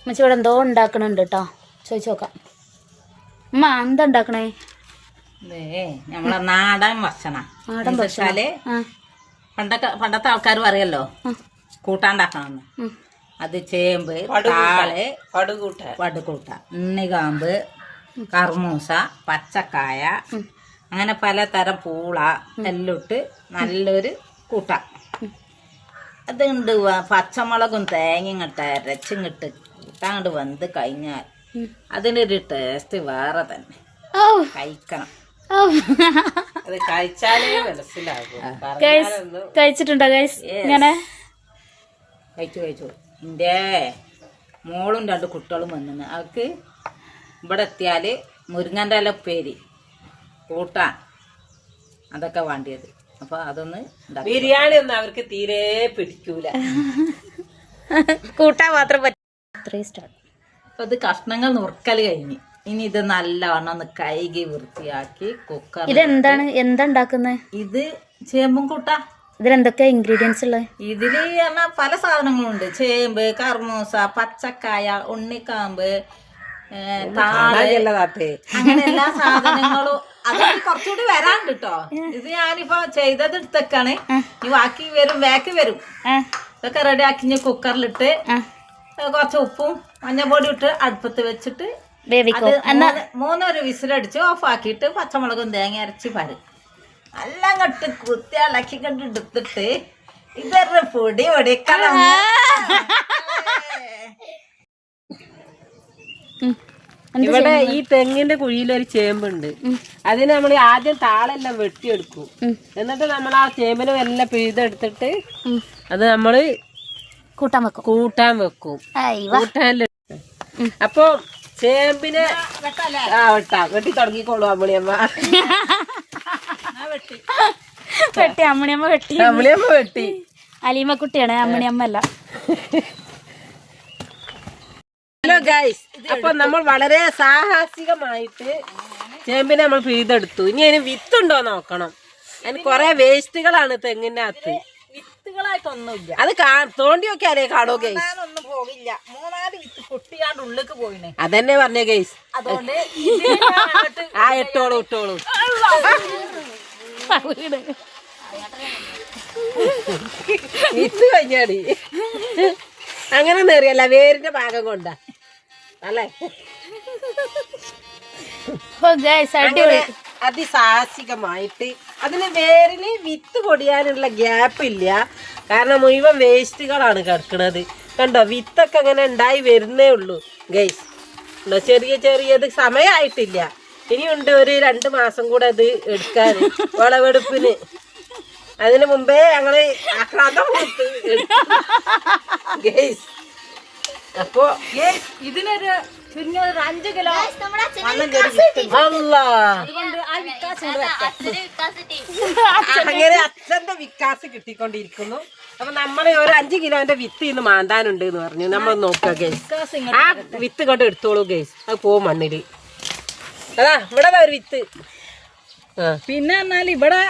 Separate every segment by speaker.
Speaker 1: അമ്മച്ചി ഇവിടെ എന്തോ ഉണ്ടാക്കണുണ്ട് കേട്ടോ ചോദിച്ചു നോക്കാം. അമ്മ എന്താ ഉണ്ടാക്കണേ?
Speaker 2: നമ്മളെ നാടൻ ഭക്ഷണം.
Speaker 1: നാടൻ
Speaker 2: പണ്ടൊക്കെ പണ്ടത്തെ ആൾക്കാർ പറയല്ലോ
Speaker 1: കൂട്ടാണ്ടാക്കണം
Speaker 2: അത് ചേമ്പ് താൾ
Speaker 3: പടുകൂട്ട
Speaker 2: വടുകൂട്ട ഉണ്ണികാമ്പ് കർമൂസ പച്ചക്കായ അങ്ങനെ പലതരം പൂള എല്ലാം ഇട്ട് നല്ലൊരു കൂട്ട. അതുണ്ട് വ- പച്ചമുളകും തേങ്ങയും ഇങ്ങോട്ട് അരച്ചിങ്ങിട്ട് കൂട്ടാങ്ങോട്ട് വെന്ത് കഴിഞ്ഞാൽ. അതിനൊരു ടേസ്റ്റ് വേറെ തന്നെ.
Speaker 1: ഓ
Speaker 2: കഴിക്കണം.
Speaker 3: അത് കഴിച്ചാലേ മനസ്സിലാകും.
Speaker 1: കഴിച്ചിട്ടുണ്ടോ ഗൈസ്. ഇങ്ങനെ?
Speaker 2: കഴിച്ചു കഴിച്ചു. എന്റെ മോളും രണ്ട് കുട്ടികളും വന്നിന്. അവർക്ക് ഇവിടെ എത്തിയാൽ മുരിങ്ങന്റെ ഇല ഉപ്പേരി കൂട്ടാൻ അതൊക്കെ വേണ്ടിയത്. അപ്പൊ അതൊന്ന്
Speaker 3: ബിരിയാണി ഒന്നും അവർക്ക് തീരെ പിടിക്കൂല.
Speaker 1: കൂട്ടാൻ മാത്രം ത്രീ സ്റ്റാർ
Speaker 2: അപ്പോൾ ഇത് കഷ്ണങ്ങൾ നുറുക്കൽ കഴിഞ്ഞ്. ഇനി ഇത് നല്ലവണ്ണം ഒന്ന് കൈകി വൃത്തിയാക്കി കുക്കർ
Speaker 1: ഇതെന്താണ്? എന്താ ഉണ്ടാക്കുന്നത്
Speaker 2: ഇത് ചേമ്പും കൂട്ട.
Speaker 1: ഇതിലെന്തൊക്കെയാ ഇൻഗ്രീഡിയൻസ് ഉള്ളത്?
Speaker 2: ഇതിൽ പറഞ്ഞാൽ പല സാധനങ്ങളുണ്ട്. ചേമ്പ് കർമൂസ പച്ചക്കായ ഉണ്ണിക്കാമ്പ് ഏ,
Speaker 3: താൾ
Speaker 2: അങ്ങനെ എല്ലാ സാധനങ്ങളും അത് കുറച്ചുകൂടി വരാണ്ട് കേട്ടോ ഇത് ഞാനിപ്പോ ചെയ്തത് എടുത്തേക്കാണ് ഈ ബാക്കി വരും ബാക്കി വരും. ഇതൊക്കെ റെഡി ആക്കി ഇനി കുക്കറിലിട്ട്
Speaker 1: ആ.
Speaker 2: കുറച്ച് ഉപ്പും മഞ്ഞപ്പൊടി ഇട്ട് അടുപ്പത്ത് വെച്ചിട്ട്
Speaker 1: വേവിക്കോ?
Speaker 2: മൂന്നൊരു വിസിലടിച്ച് ഓഫാക്കിയിട്ട് പച്ചമുളകും തേങ്ങ അരച്ച് പരും എല്ലാം കട്ട് കുത്തി ഇളക്കി കണ്ട് എടുത്തിട്ട് ഇതൊരു പൊടി പൊടിക്കണം.
Speaker 3: ഇവിടെ ഈ തെങ്ങിന്റെ കുഴിയിലൊരു ചേമ്പുണ്ട്. അതിന് നമ്മൾ ആദ്യം താളെല്ലാം വെട്ടിയെടുക്കും. എന്നിട്ട് നമ്മൾ ആ ചേമ്പിന് എല്ലാം പിഴുതെടുത്തിട്ട്. അത് നമ്മൾ
Speaker 1: കൂട്ടാൻ വെക്കും.
Speaker 3: കൂട്ടാൻ വെക്കും. അപ്പൊ ചേമ്പിനെ ആ വെട്ടാം. വെട്ടി തുടങ്ങിക്കോളൂ അമ്മണിയമ്മ.
Speaker 1: വെട്ടി അമ്മണിയമ്മ വെട്ടി.
Speaker 3: അമ്മണിയമ്മ വെട്ടി.
Speaker 1: അലീമക്കുട്ടിയാണ് അമ്മണിയമ്മ അല്ല
Speaker 3: ഹലോ ഗൈസ് അപ്പൊ നമ്മൾ വളരെ സാഹസികമായിട്ട് ചേമ്പിനെ നമ്മൾ പിഴുതെടുത്തു. ഇനി അതിന് വിത്തുണ്ടോ നോക്കണം. അതിന് കൊറേ വേസ്റ്റുകളാണ് തെങ്ങിന്റെ അകത്ത്
Speaker 2: വിത്തുകളായിട്ടൊന്നുമില്ല.
Speaker 3: അത് കാ- തോണ്ടി നോക്കിയാലേ കാണോ ഗൈസ്
Speaker 2: ഒന്നും പോകില്ല മൂന്നാൽ വിത്ത് പൊട്ടിയാണ്ട് ഉള്ളിലേക്ക് പോയിനെ.
Speaker 3: അതന്നെ പറഞ്ഞ ഗൈസ്
Speaker 2: അതുകൊണ്ട് ഇതിനെ ഞാൻ അങ്ങോട്ട്
Speaker 3: ആ ഇട്ടോളൂ ഇട്ടോളൂ. വിത്ത് കഴിഞ്ഞാടി. അങ്ങനെ നേറിയല്ല വേരിന്റെ ഭാഗം കൊണ്ടാ. അല്ലേ? അതിസാഹസികമായിട്ട് അതിന് വേരിന് വിത്ത് പൊടിയാനുള്ള ഗ്യാപ്പ് ഇല്ല. കാരണം മുഴുവൻ വേസ്റ്റുകളാണ് കിടക്കുന്നത് കണ്ടോ? വിത്തൊക്കെ അങ്ങനെ ഉണ്ടായി വരുന്നേ ഉള്ളൂ ഗൈസ് ഉണ്ടോ ചെറിയ ചെറിയത് സമയമായിട്ടില്ല ഇനിയുണ്ട് ഒരു രണ്ട് മാസം കൂടെ അത് എടുക്കാൻ വിളവെടുപ്പിന്. അതിന് മുമ്പേ ഞങ്ങൾ ആക്രാന്തം ഗൈസ് അപ്പോ
Speaker 2: ഇതിനൊരു അഞ്ച് കിലോ.
Speaker 3: അങ്ങനെ അച്ഛന്റെ വിക്കാസ് കിട്ടിക്കൊണ്ടിരിക്കുന്നു. അപ്പൊ നമ്മൾ ഒരു അഞ്ച് കിലോന്റെ വിത്ത് ഇന്ന് മാന്താനുണ്ട് എന്ന് പറഞ്ഞു നമ്മൾ നോക്കുക ഗേസ് ആ വിത്ത് കൊണ്ട് എടുത്തോളൂ ഗേസ് അത് പോവും മണ്ണിൽ. അതാ ഇവിടെ ഒരു വിത്ത്.
Speaker 2: പിന്നെ എന്നാൽ ഇവിടെ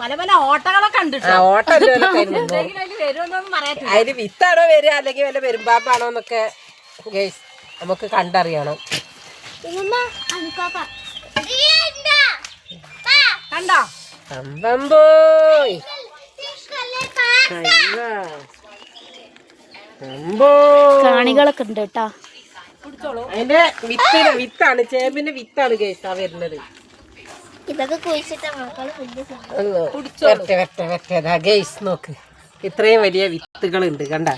Speaker 2: പല പല ഓട്ടകളൊക്കെ ഉണ്ട്
Speaker 3: ഓട്ടം.
Speaker 2: അതിൽ
Speaker 3: വിത്താണോ വരിക അല്ലെങ്കിൽ വല്ല പെരുമ്പാമ്പാണോ എന്നൊക്കെ ഗേസ് നമുക്ക് കണ്ടറിയണം.
Speaker 2: കണ്ടോ?
Speaker 3: അമ്പമ്പോയ്
Speaker 1: ഉണ്ട് കേട്ടാ.
Speaker 3: അതിന്റെ വിത്തിന് വിത്താണ് ചേമ്പിന്റെ വിത്താണ് കേസാ ആ വരുന്നത്.
Speaker 4: ഇതൊക്കെ കുഴിച്ചിട്ട
Speaker 3: നോക്ക്. ഇത്രയും വലിയ വിത്തുകൾ ഉണ്ട് കണ്ട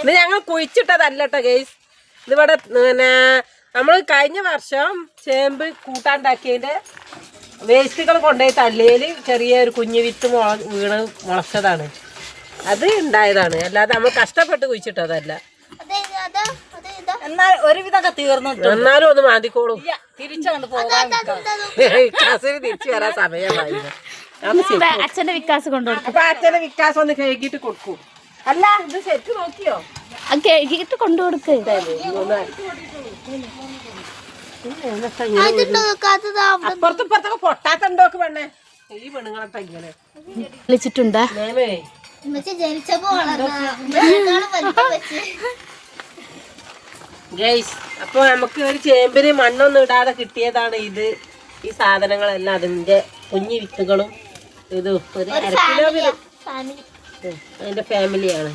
Speaker 3: ഇത് ഞങ്ങൾ കുഴിച്ചിട്ടതല്ലട്ടോ ഗേസ് ഇതിവിടെ പിന്നെ നമ്മൾ കഴിഞ്ഞ വർഷം ചേമ്പ് കൂട്ടാണ്ടാക്കിയതിന്റെ വേസ്റ്റുകൾ കൊണ്ടുപോയി തള്ളിയിൽ ചെറിയ ഒരു കുഞ്ഞു വിത്ത് മുള വീണ് മുളച്ചതാണ്. അത് ഉണ്ടായതാണ്. അല്ലാതെ നമ്മൾ കഷ്ടപ്പെട്ട് കുഴിച്ചിട്ടതല്ല.
Speaker 4: അതെ അതാ അതെ ഇതാ
Speaker 2: എന്നാൽ ഒരുവിധമൊക്കെ തീർന്നു
Speaker 3: എന്നാലും ഒന്ന് മാന്തിക്കോളൂ.
Speaker 2: തിരിച്ചുകൊണ്ട് പോകാൻ
Speaker 3: വികാസിന് തിരിച്ചു വരാൻ സമയമായി അത്. ശരി.
Speaker 1: ഇപ്പൊ അച്ഛന്റെ വിക്കാസ് കൊണ്ടുപോകും
Speaker 3: അപ്പൊ അച്ഛനെ വികാസം ഒന്ന് കഴുകിയിട്ട് കൊടുക്കും. അല്ല ഇത് സെറ്റ് നോക്കിയോ?
Speaker 1: ആ കേക്കിട്ട് കൊണ്ടുകൊടുക്ക്
Speaker 4: അതിട്ടോ നോക്കാത്തതാ
Speaker 3: അപ്പുറത്തും ഇപ്പുറത്തൊക്കെ പൊട്ടാത്തണ്ടോക്ക് പെണ്ണേ? ഈ പെണ്ണുങ്ങളൊക്കെ ഇങ്ങനെ.
Speaker 1: വിളിച്ചിട്ടുണ്ടാ
Speaker 4: ജനിച്ചപ്പോ
Speaker 3: ഗൈസ് അപ്പൊ നമുക്ക് ഒരു ചേമ്പിന് മണ്ണൊന്നും ഇടാതെ കിട്ടിയതാണ് ഇത്. ഈ സാധനങ്ങളെല്ലാം അതിന്റെ കുഞ്ഞു വിത്തുകളും ഇതും ഒരു അര കിലോ അതിന്റെ ഫാമിലിയാണ്.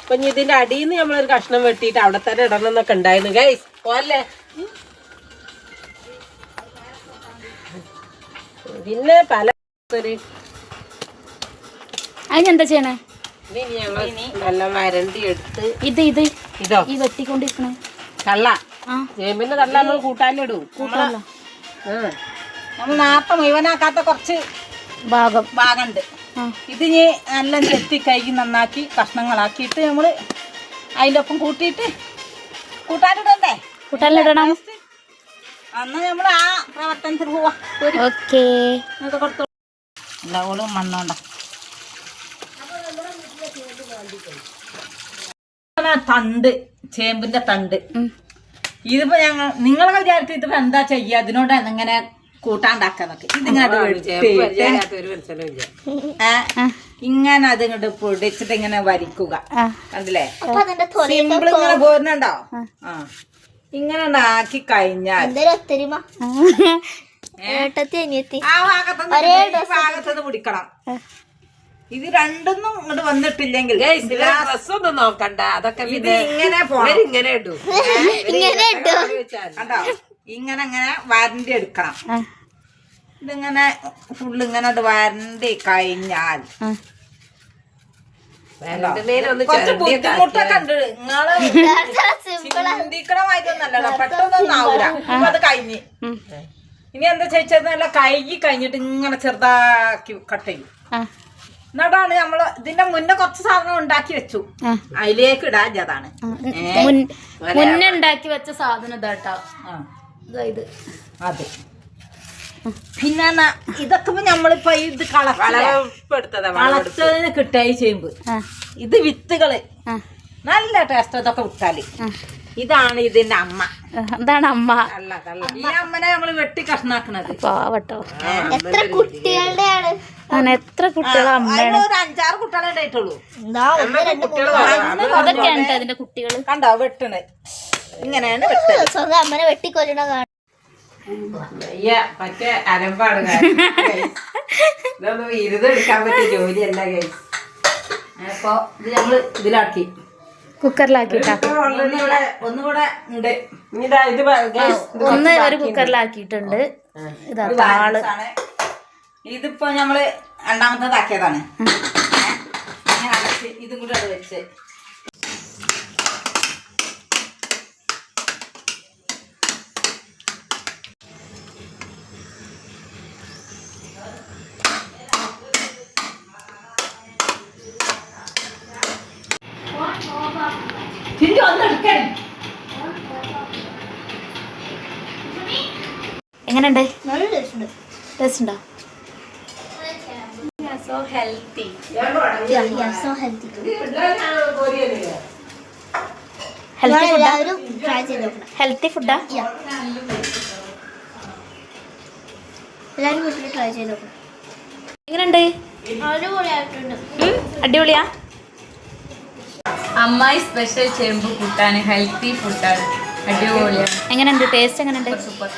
Speaker 3: അപ്പൊ ഇനി ഇതിന്റെ അടിയിൽ നിന്ന് നമ്മളൊരു കഷ്ണം വെട്ടിയിട്ട് അവിടെ തന്നെ ഇടണം എന്നൊക്കെ ഉണ്ടായിരുന്നു ഗൈസ് പോലെ പിന്നെ പല
Speaker 1: അതിനെന്താ ചെയ്യണേ?
Speaker 3: നല്ല വരണ്ടി എടുത്ത്
Speaker 1: ഇത് ഇത്.
Speaker 3: ഇതോ.
Speaker 1: ഈ വെട്ടിക്കൊണ്ടിരിക്കണേ.
Speaker 3: കള്ള
Speaker 1: ആ.
Speaker 3: ചേമ്പിന്റെ തള്ള നമ്മൾ
Speaker 2: മുഴുവനാക്കാത്ത കുറച്ച്
Speaker 1: ഭാഗം.
Speaker 2: ഭാഗമുണ്ട്
Speaker 1: ആ
Speaker 2: ഇത് ഇനി നല്ല ചെത്തി കൈകി നന്നാക്കി കഷ്ണങ്ങളാക്കിയിട്ട് നമ്മൾ അതിന്റെ ഒപ്പം കൂട്ടിയിട്ട് കൂട്ടാനിടണ്ടേ?
Speaker 1: കൂട്ടാനിടണം
Speaker 2: അന്ന് നമ്മൾ ആ പ്രവർത്തനത്തിൽ പോവാളും
Speaker 1: ഓക്കേ.
Speaker 2: എല്ലാ ഓളും മണ്ണോണ്ട തണ്ട് ചേമ്പിന്റെ തണ്ട്. ഇതിപ്പോ ഞങ്ങൾ നിങ്ങളെ വിചാരിക്കും ഇതിപ്പോ എന്താ ചെയ്യുക അതിനോടാണ് ഇങ്ങനെ കൂട്ടാണ്ടാക്കാന്നൊക്കെ. ഇതിങ്ങോട്ട് ഇങ്ങനെ അത് ഇങ്ങോട്ട് പൊടിച്ചിട്ട് ഇങ്ങനെ വരിക്കുക. കണ്ടില്ലേ?
Speaker 4: അപ്പൊ അതിന്റെ തൊലി
Speaker 2: സിമ്പിൾ ഇങ്ങനെ പോരുന്നുണ്ടോ? ആ. ഇങ്ങനെ ആക്കി കഴിഞ്ഞാൽ ഭാഗത്തുനിന്ന് പിടിക്കണം. ഇത് രണ്ടൊന്നും ഇങ്ങോട്ട് വന്നിട്ടില്ലെങ്കിൽ
Speaker 3: ഡ്രസ്സൊന്നും നോക്കണ്ട. അതൊക്കെ
Speaker 2: ഇത് ഇങ്ങനെ
Speaker 3: ഇങ്ങനെ ഇടൂ.
Speaker 4: ഇങ്ങനെ ഇട്ടു
Speaker 2: കണ്ടോ? ഇങ്ങനെ ഇങ്ങനെ വരണ്ടി എടുക്കണം ഇതിങ്ങനെ ഫുള്ള് ഇങ്ങനെ അത് വരണ്ടി കഴിഞ്ഞാൽ
Speaker 3: ഒന്ന്
Speaker 2: കുറച്ച് ബുദ്ധിമുട്ടൊക്കെ ഉണ്ട്. നിങ്ങൾ ചിന്തിക്കണമായിട്ടൊന്നല്ലല്ലോ പെട്ടെന്നൊന്നും ആവൂല. ഇപ്പൊ അത് കഴിഞ്ഞ്. ഇനി എന്താ ചോദിച്ചത്? നല്ല കൈകി കഴിഞ്ഞിട്ട് ഇങ്ങനെ ചെറുതാക്കി കട്ട് ചെയ്യും.
Speaker 1: ആ.
Speaker 2: എന്നിട്ടാണ് നമ്മൾ ഇതിന്റെ മുന്നേ കുറച്ച് സാധനം ഉണ്ടാക്കി വെച്ചു. അതിലേക്ക് ഇടാൻ അതാണ്.
Speaker 1: മുൻ മുന്നേ ഉണ്ടാക്കി വെച്ച സാധനം ഇതാട്ടോ ഇതാ ഇത്
Speaker 2: അത്. പിന്നെ ഇതൊക്കെ ഇപ്പൊ നമ്മളിപ്പോ ഇത് വളച്ചതിന് കിട്ടായി ചെയ്യുമ്പോ ഇത്
Speaker 1: വിത്തുകൾ.
Speaker 2: നല്ല ടേസ്റ്റ് ഇതൊക്കെ
Speaker 1: വിട്ടാൽ.
Speaker 2: ഇതാണ് ഇതിന്റെ അമ്മ.
Speaker 1: എന്താണ് അമ്മ?
Speaker 2: ഈ അമ്മനെ നമ്മൾ വെട്ടി കഷ്ണാക്കണത്.
Speaker 1: പാവട്ടോ.
Speaker 4: എത്ര കുട്ടികളുടെയാണ്?
Speaker 1: അങ്ങനെ എത്ര കുട്ടികളെ അമ്മയാണ്
Speaker 2: ഒരു അഞ്ചാറ് കുട്ടികളെ ഉണ്ടായിട്ടുള്ളൂ.
Speaker 1: അതൊക്കെയാണ് അതിന്റെ കുട്ടികൾ.
Speaker 2: കണ്ടോ വെട്ടണ്. ഇങ്ങനെയാണ്
Speaker 4: സ്വന്തം അമ്മനെ വെട്ടിക്കൊല്ലണ കാണും
Speaker 3: അയ്യ മറ്റേ അരമ്പാണ്. ഇതൊന്നും ഇരുതെടുക്കാൻ പറ്റിയ ജോലിയല്ല ഗൈസ്.
Speaker 2: അപ്പൊ ഇത് ഞങ്ങൾ ഇതിലാക്കി.
Speaker 1: കുക്കറിലാക്കി
Speaker 2: ഒന്നുകൂടെ ഉണ്ട്.
Speaker 1: ഒന്ന് ഒരു കുക്കറിലാക്കിയിട്ടുണ്ട്. ഇതാ
Speaker 2: ആണ്. ഇതിപ്പോ ഞമ്മൾ രണ്ടാമത്തേതാക്കിയതാണ്. ഇതും കൂടെ അവിടെ വെച്ച് ഒന്ന് ഒന്നെടുക്കണേ
Speaker 1: എങ്ങനെയുണ്ട്?
Speaker 4: നല്ല ടേസ്റ്റ് ഉണ്ട്
Speaker 1: ടേസ്റ്റ് ഉണ്ടോ
Speaker 4: so healthy. yeah, yeah, so healthy
Speaker 1: healthy ഫുഡാ
Speaker 4: ട്രൈ ചെയ്ത് നോക്കണം.
Speaker 1: ഹെൽത്തി ഫുഡാ.
Speaker 4: എല്ലാവരും വീട്ടിൽ ട്രൈ ചെയ്ത് നോക്കണം.
Speaker 1: എങ്ങനെയുണ്ട്?
Speaker 4: അടിപൊളിയായിട്ടുണ്ട്.
Speaker 1: അടിപൊളിയാ?
Speaker 5: അമ്മായി സ്പെഷ്യൽ ചേമ്പ് കൂട്ടാൻ ഹെൽത്തി ഫുഡാണ് അടിപൊളിയാണ്.
Speaker 1: എങ്ങനെയുണ്ട്? ടേസ്റ്റ് എങ്ങനെയുണ്ട്?
Speaker 5: സൂപ്പർ